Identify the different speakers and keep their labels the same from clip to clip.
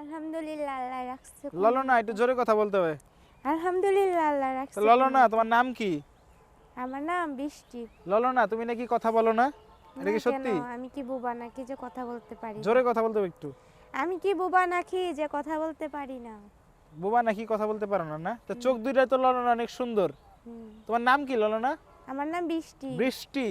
Speaker 1: আলহামদুলিল্লাহ আল্লাহ রাখছে
Speaker 2: ললনা একটু জোরে কথা বলতে হবে।
Speaker 1: আলহামদুলিল্লাহ আল্লাহ রাখছে
Speaker 2: ললনা তোমার নাম কি?
Speaker 1: আমার নাম বৃষ্টি।
Speaker 2: ললনা তুমি নাকি কথা বলো না? এটা কি সত্যি?
Speaker 1: আমি কি বুবা নাকি যে কথা বলতে পারি?
Speaker 2: জোরে কথা বলতে হবে একটু।
Speaker 1: আমি কি বুবা নাকি যে কথা বলতে পারি না?
Speaker 2: বোবা নাকি কথা বলতে পারো না না? তো চোখ দুইটা তো ললনা অনেক সুন্দর। তোমার নাম কি ললনা?
Speaker 1: আমার নাম বৃষ্টি।
Speaker 2: বৃষ্টি?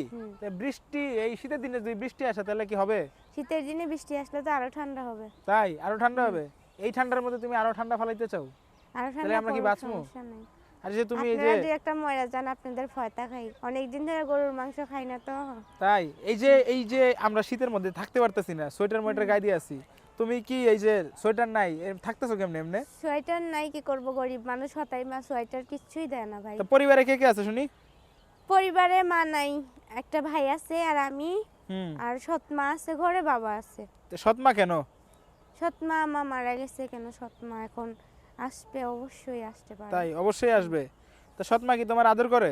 Speaker 2: বৃষ্টি এই শীতের দিনে যদি বৃষ্টি আসে তাহলে কি হবে?
Speaker 1: শীতের দিনে বৃষ্টি আসলে তো আরও ঠান্ডা হবে।
Speaker 2: তাই? আরও ঠান্ডা হবে? এই ঠান্ডার মধ্যে তুমি আরও ঠান্ডা ফালাইতে চাও?
Speaker 1: আরও
Speaker 2: তাহলে
Speaker 1: ঠান্ডা
Speaker 2: আমরা কি বাঁচবো? আর যে তুমি এই যে
Speaker 1: আপনারা একটা ময়রা যান আপনাদের ফয়তা খাই। অনেকদিন ধরে গরুর মাংস খাই না তো।
Speaker 2: তাই? এই যে এই যে আমরা শীতের মধ্যে থাকতে পারতেছি না সোয়েটার মোয়েটার গায়ে দিয়ে আছি তুমি কি এই যে সোয়েটার নাই থাকতেছো কেমনে এমনি?
Speaker 1: সোয়েটার নাই কি করব গরিব মানুষ হতাই মা সোয়েটার কিছুই দেয় না ভাই।
Speaker 2: তো পরিবারে কে কে আছে শুনি?
Speaker 1: পরিবারে মা নাই একটা ভাই আছে আর আমি
Speaker 2: হুম।
Speaker 1: আর সৎ মা আছে ঘরে বাবা আছে।
Speaker 2: তো সৎমা কেন?
Speaker 1: সৎ মা মা মারা গেছে কেন? সৎ মা এখন আসবে অবশ্যই আসতে পারে
Speaker 2: তাই অবশ্যই আসবে। তো সৎমা কি তোমার আদর করে?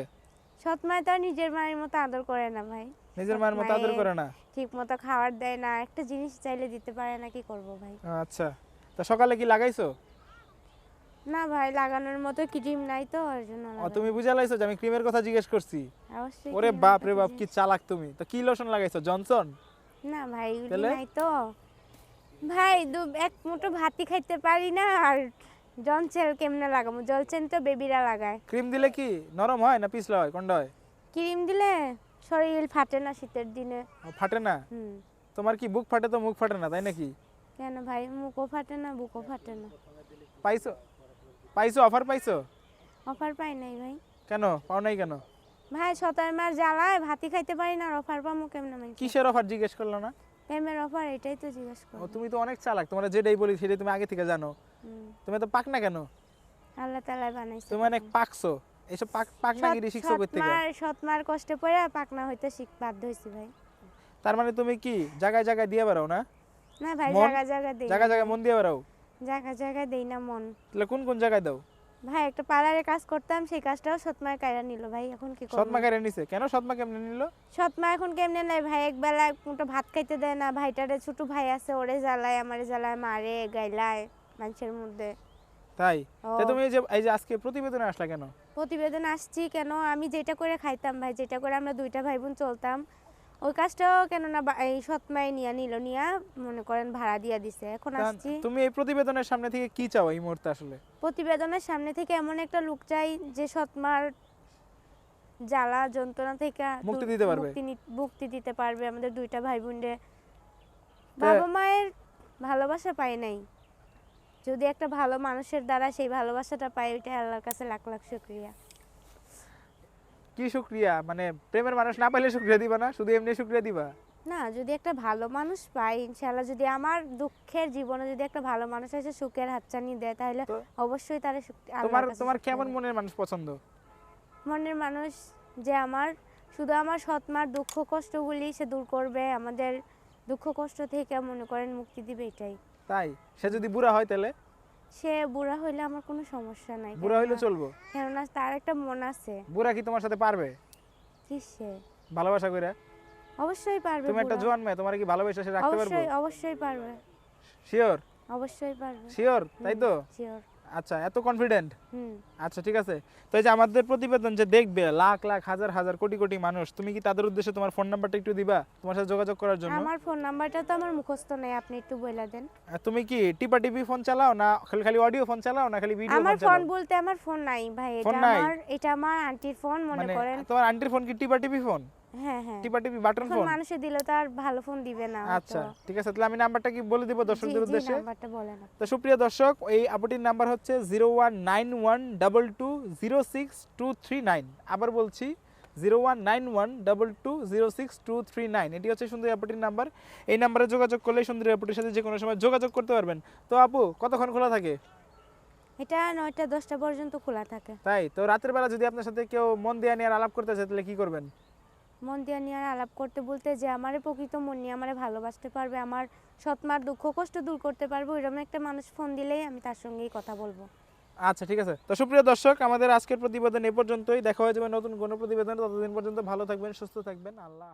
Speaker 1: সৎ মা তো আর নিজের মায়ের মতো আদর করে না ভাই।
Speaker 2: নিজের মায়ের মতো আদর করে না?
Speaker 1: ঠিক মতো খাবার দেয় না একটা জিনিস চাইলে দিতে পারে না কি করব ভাই?
Speaker 2: আচ্ছা। তা সকালে কি লাগাইছো?
Speaker 1: না ভাই লাগানোর মতো ক্রিম নাই তো ওর জন্য
Speaker 2: ও তুমি বুঝে লাইছো যে আমি ক্রিমের কথা জিজ্ঞেস করছি।
Speaker 1: অবশ্যই
Speaker 2: ওরে বাপ রে বাপ কি চালাক তুমি। তো কি লোশন লাগাইছো জনসন?
Speaker 1: না ভাই নাই তো। ভাই দু এক মুঠো ভাতই খাইতে পারি না আর জনচেল কেমনে লাগাবো? জলচেন তো বেবিরা লাগায়।
Speaker 2: ক্রিম দিলে কি নরম হয় না পিছলা হয় কোনটা হয়?
Speaker 1: ক্রিম দিলে শরীর ফাটে না শীতের দিনে।
Speaker 2: ফাটে না? তোমার কি বুক ফাটে তো মুখ ফাটে না তাই নাকি?
Speaker 1: কেন ভাই মুখও ফাটে না বুকও ফাটে না।
Speaker 2: পাইছো? পাইছো? অফার পাইছো?
Speaker 1: অফার পাই নাই ভাই।
Speaker 2: কেন? পাও নাই কেন?
Speaker 1: ভাই সতার মার জ্বালায় ভাতই খাইতে পারি না অফার পামু কেমনে মাইন
Speaker 2: কিসের অফার জিজ্ঞেস করল না?
Speaker 1: প্রেমের অফার এটাই তো জিজ্ঞেস করো
Speaker 2: তুমি তো অনেক চালাক তোমরা যেটাই বলি সেটাই তুমি আগে থেকে জানো। তুমি তো পাক না কেন?
Speaker 1: আল্লাহ তালায় বানাইছে
Speaker 2: তুমি অনেক পাকছো। এইসব পাক পাক না গিরি শিখছো কই থেকে
Speaker 1: সৎমার সৎমার কষ্টে পড়ে পাকনা হইতে শিখ বাধ্য হয়েছি ভাই।
Speaker 2: তার মানে তুমি কি জায়গায় জায়গায় দিয়ে বেড়াও না?
Speaker 1: না ভাই
Speaker 2: মন?
Speaker 1: জায়গা জায়গা দেই
Speaker 2: জায়গায় জায়গায় মন দিয়ে বেড়াও?
Speaker 1: জায়গা জায়গা দেই না মন।
Speaker 2: তাহলে কোন কোন জায়গায় দাও?
Speaker 1: ভাই একটা পার্লারে কাজ করতাম সেই কাজটাও সৎমার কায়রা নিল ভাই এখন কি করব?
Speaker 2: সৎমা কেড়ে নিছে? কেন সৎমা কেমনে নিল?
Speaker 1: সৎমা এখন কেমনে নাই ভাই? এক বেলা এক মুঠো ভাত খাইতে দেয় না ভাইটারে ছোট ভাই আছে ওরে জ্বালায় আমারে জ্বালায় মারে গাইলায় মানুষের মধ্যে।
Speaker 2: তাই?
Speaker 1: ও।
Speaker 2: তুমি এই যে এই যে আজকে প্রতিবেদনে আসলা কেন?
Speaker 1: প্রতিবেদন আসছি কেন? আমি যেটা করে খাইতাম ভাই যেটা করে আমরা দুইটা ভাই বোন চলতাম ওই কাজটাও কেন না এই সৎমাই নিয়া নিল নিয়া মনে করেন ভাড়া দিয়া দিছে। এখন আসছি।
Speaker 2: তুমি এই প্রতিবেদনের সামনে থেকে কি চাও এই মুহূর্তে আসলে?
Speaker 1: প্রতিবেদনের সামনে থেকে এমন একটা লোক চাই যে সৎমার জ্বালা যন্ত্রণা থেকে
Speaker 2: মুক্তি দিতে পারবে।
Speaker 1: মুক্তি মুক্তি দিতে পারবে আমাদের দুইটা ভাই বোনরে বাবা মায়ের ভালোবাসা পাই নাই। যদি একটা ভালো মানুষের দ্বারা সেই ভালোবাসাটা পাই ওইটা আল্লাহর কাছে লাখ লাখ শুক্রিয়া।
Speaker 2: কি শুক্রিয়া? মানে প্রেমের মানুষ না পাইলে শুক্রিয়া দিবা না শুধু এমনি শুক্রিয়া দিবা?
Speaker 1: না যদি একটা ভালো মানুষ পাই ইনশাল্লাহ যদি আমার দুঃখের জীবনে যদি একটা ভালো মানুষ এসে সুখের হাতছানি দেয় তাহলে অবশ্যই তার
Speaker 2: তোমার তোমার কেমন মনের মানুষ পছন্দ?
Speaker 1: মনের মানুষ যে আমার শুধু আমার সৎমার দুঃখ কষ্টগুলি সে দূর করবে আমাদের দুঃখ কষ্ট থেকে মনে করেন মুক্তি দিবে এটাই।
Speaker 2: তাই? সে যদি বুড়া হয় তাহলে?
Speaker 1: সে বুড়া হইলে আমার কোনো সমস্যা নাই
Speaker 2: বুড়া হইলে চলবো?
Speaker 1: কেননা তার একটা মন আছে।
Speaker 2: বুড়া কি তোমার সাথে পারবে?
Speaker 1: কি সে
Speaker 2: ভালোবাসা কইরা?
Speaker 1: অবশ্যই পারবে
Speaker 2: তুমি একটা। জোয়ান মেয়ে তোমার কি ভালোবাসা সে রাখতে পারবে?
Speaker 1: অবশ্যই অবশ্যই পারবে।
Speaker 2: শিওর
Speaker 1: অবশ্যই পারবে।
Speaker 2: শিওর তাই তো?
Speaker 1: শিওর
Speaker 2: আচ্ছা এত কনফিডেন্ট আচ্ছা ঠিক আছে। তো এই যে আমাদের প্রতিবেদন যে দেখবে লাখ লাখ হাজার হাজার কোটি কোটি মানুষ তুমি কি তাদের উদ্দেশ্যে তোমার ফোন নাম্বারটা একটু দিবা? তোমার সাথে যোগাযোগ করার জন্য?
Speaker 1: আমার ফোন নাম্বারটা তো আমার মুখস্থ নেই আপনি একটু বলে দেন।
Speaker 2: তুমি কি টিপা টিপি ফোন চালাও না খালি খালি অডিও ফোন চালাও না খালি ভিডিও ফোন চালাও?
Speaker 1: আমার
Speaker 2: ফোন
Speaker 1: ফোন বলতে আমার ফোন নাই ভাই এটা আমার এটা আমার আন্টির ফোন মনে
Speaker 2: মানে
Speaker 1: করেন।
Speaker 2: তোমার আন্টির ফোন কি টিপা টিপি ফোন
Speaker 1: হ্যাঁ হ্যাঁ।
Speaker 2: টিপা টিপি বাটন
Speaker 1: এখন
Speaker 2: ফোন?
Speaker 1: মানুষে দিলে তো আর ভালো ফোন দিবে না
Speaker 2: আচ্ছা ঠিক আছে তাহলে আমি নাম্বারটা কি বলে দিব দর্শকদের উদ্দেশ্যে?
Speaker 1: নাম্বারটা বলেন আপনি।
Speaker 2: তো সুপ্রিয় দর্শক এই আপুটির নাম্বার হচ্ছে zero one nine one double two zero six two three nine. আবার বলছি zero one nine one double two zero six two three nine. এটি হচ্ছে সুন্দরী নাম্বার। এই নাম্বারে যোগাযোগ করলে সুন্দরী সাথে যে কোনো সময় যোগাযোগ করতে পারবেন। তো আপু কতক্ষণ খোলা থাকে?
Speaker 1: এটা নয়টা দশটা পর্যন্ত খোলা থাকে।
Speaker 2: তাই? তো রাতের বেলা যদি আপনার সাথে কেউ মন দেয়া নিয়ে আলাপ করতে চায় তাহলে কি করবেন?
Speaker 1: মন দিয়া নিয়ে আলাপ করতে বলতে যে আমার প্রকৃত মন নিয়ে আমার ভালোবাসতে পারবে, আমার সৎমার দুঃখ কষ্ট দূর করতে পারব এরকম একটা মানুষ ফোন দিলেই আমি তার সঙ্গেই কথা বলব।
Speaker 2: আচ্ছা ঠিক আছে। তো সুপ্রিয় দর্শক, আমাদের আজকের প্রতিবেদন এ পর্যন্তই। দেখা হয়ে যাবে নতুন কোনো প্রতিবেদন। ততদিন পর্যন্ত ভালো থাকবেন, সুস্থ থাকবেন। আল্লাহ।